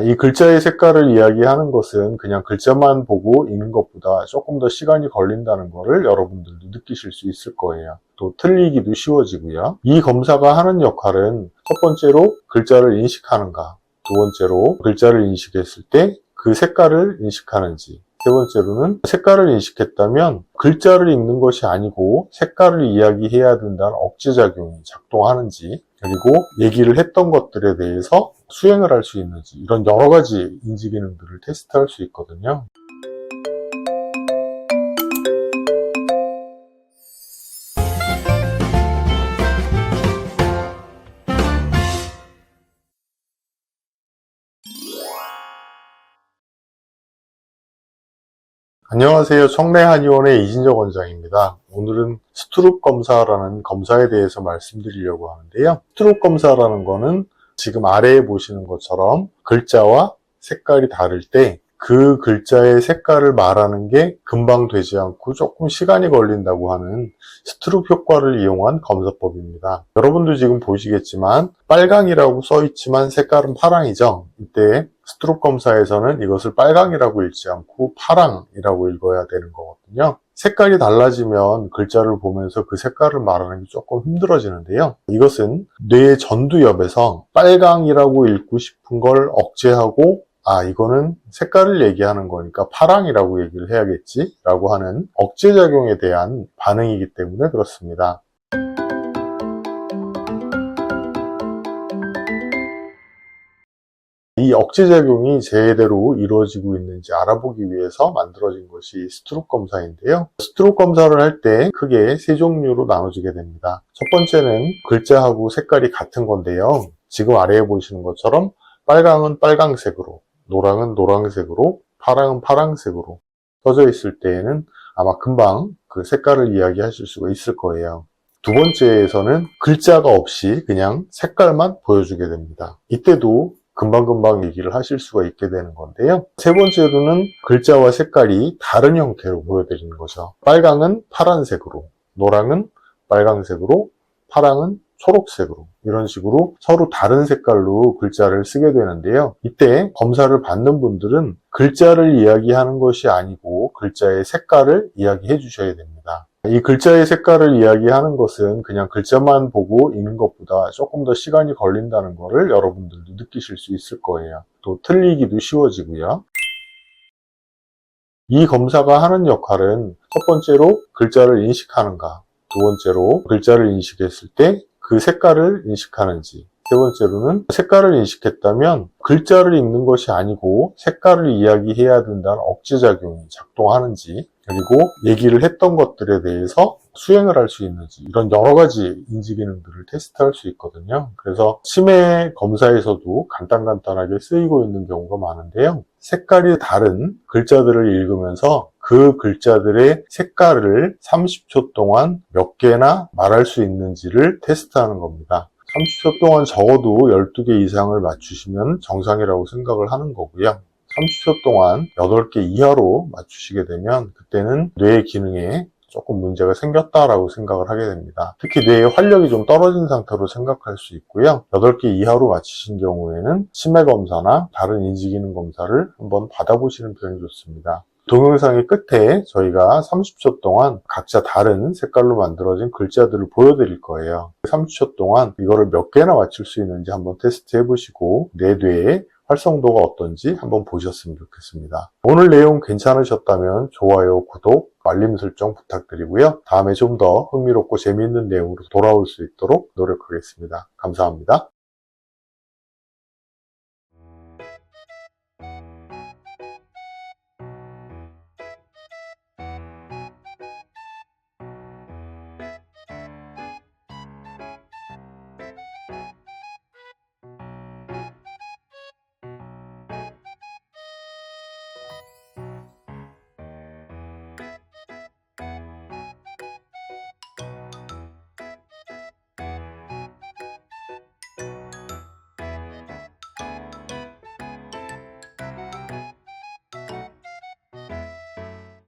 이 글자의 색깔을 이야기하는 것은 그냥 글자만 보고 읽는 것보다 조금 더 시간이 걸린다는 것을 여러분들도 느끼실 수 있을 거예요. 또 틀리기도 쉬워지고요. 이 검사가 하는 역할은 첫 번째로 글자를 인식하는가, 두 번째로 글자를 인식했을 때 그 색깔을 인식하는지, 세 번째로는 색깔을 인식했다면 글자를 읽는 것이 아니고 색깔을 이야기해야 된다는 억제작용이 작동하는지 그리고 얘기를 했던 것들에 대해서 수행을 할 수 있는지 이런 여러 가지 인지 기능들을 테스트할 수 있거든요. 안녕하세요. 청래한의원의 이진적 원장입니다. 오늘은 스트룹 검사라는 검사에 대해서 말씀드리려고 하는데요. 스트룹 검사라는 거는 지금 아래에 보시는 것처럼 글자와 색깔이 다를 때 그 글자의 색깔을 말하는 게 금방 되지 않고 조금 시간이 걸린다고 하는 스트룹 효과를 이용한 검사법입니다. 여러분도 지금 보시겠지만 빨강이라고 써 있지만 색깔은 파랑이죠. 이때 스트롭 검사에서는 이것을 빨강이라고 읽지 않고 파랑이라고 읽어야 되는 거거든요. 색깔이 달라지면 글자를 보면서 그 색깔을 말하는 게 조금 힘들어지는데요. 이것은 뇌의 전두엽에서 빨강이라고 읽고 싶은 걸 억제하고 아, 이거는 색깔을 얘기하는 거니까 파랑이라고 얘기를 해야겠지? 라고 하는 억제작용에 대한 반응이기 때문에 그렇습니다. 이 억제작용이 제대로 이루어지고 있는지 알아보기 위해서 만들어진 것이 스트록 검사인데요. 스트록 검사를 할 때 크게 세 종류로 나눠지게 됩니다. 첫 번째는 글자하고 색깔이 같은 건데요. 지금 아래에 보시는 것처럼 빨강은 빨강색으로, 노랑은 노랑색으로, 파랑은 파랑색으로 써져 있을 때에는 아마 금방 그 색깔을 이야기하실 수가 있을 거예요. 두 번째에서는 글자가 없이 그냥 색깔만 보여주게 됩니다. 이때도 금방금방 얘기를 하실 수가 있게 되는 건데요. 세 번째로는 글자와 색깔이 다른 형태로 보여드리는 거죠. 빨강은 파란색으로, 노랑은 빨강색으로, 파랑은 초록색으로 이런 식으로 서로 다른 색깔로 글자를 쓰게 되는데요. 이때 검사를 받는 분들은 글자를 이야기하는 것이 아니고 글자의 색깔을 이야기해 주셔야 됩니다. 이 글자의 색깔을 이야기하는 것은 그냥 글자만 보고 읽는 것보다 조금 더 시간이 걸린다는 것을 여러분들도 느끼실 수 있을 거예요. 또 틀리기도 쉬워지고요. 이 검사가 하는 역할은 첫 번째로 글자를 인식하는가, 두 번째로 글자를 인식했을 때 그 색깔을 인식하는지, 세 번째로는 색깔을 인식했다면 글자를 읽는 것이 아니고 색깔을 이야기해야 된다는 억제작용이 작동하는지, 그리고 얘기를 했던 것들에 대해서 수행을 할 수 있는지 이런 여러 가지 인지 기능들을 테스트할 수 있거든요. 그래서 치매 검사에서도 간단간단하게 쓰이고 있는 경우가 많은데요. 색깔이 다른 글자들을 읽으면서 그 글자들의 색깔을 30초 동안 몇 개나 말할 수 있는지를 테스트하는 겁니다. 30초 동안 적어도 12개 이상을 맞추시면 정상이라고 생각을 하는 거고요. 30초 동안 8개 이하로 맞추시게 되면 그때는 뇌의 기능에 조금 문제가 생겼다라고 생각을 하게 됩니다. 특히 뇌의 활력이 좀 떨어진 상태로 생각할 수 있고요. 8개 이하로 맞추신 경우에는 치매 검사나 다른 인지기능 검사를 한번 받아보시는 편이 좋습니다. 동영상의 끝에 저희가 30초 동안 각자 다른 색깔로 만들어진 글자들을 보여드릴 거예요. 30초 동안 이거를 몇 개나 맞출 수 있는지 한번 테스트 해 보시고 내 뇌의 활성도가 어떤지 한번 보셨으면 좋겠습니다. 오늘 내용 괜찮으셨다면 좋아요, 구독, 알림 설정 부탁드리고요. 다음에 좀 더 흥미롭고 재미있는 내용으로 돌아올 수 있도록 노력하겠습니다. 감사합니다.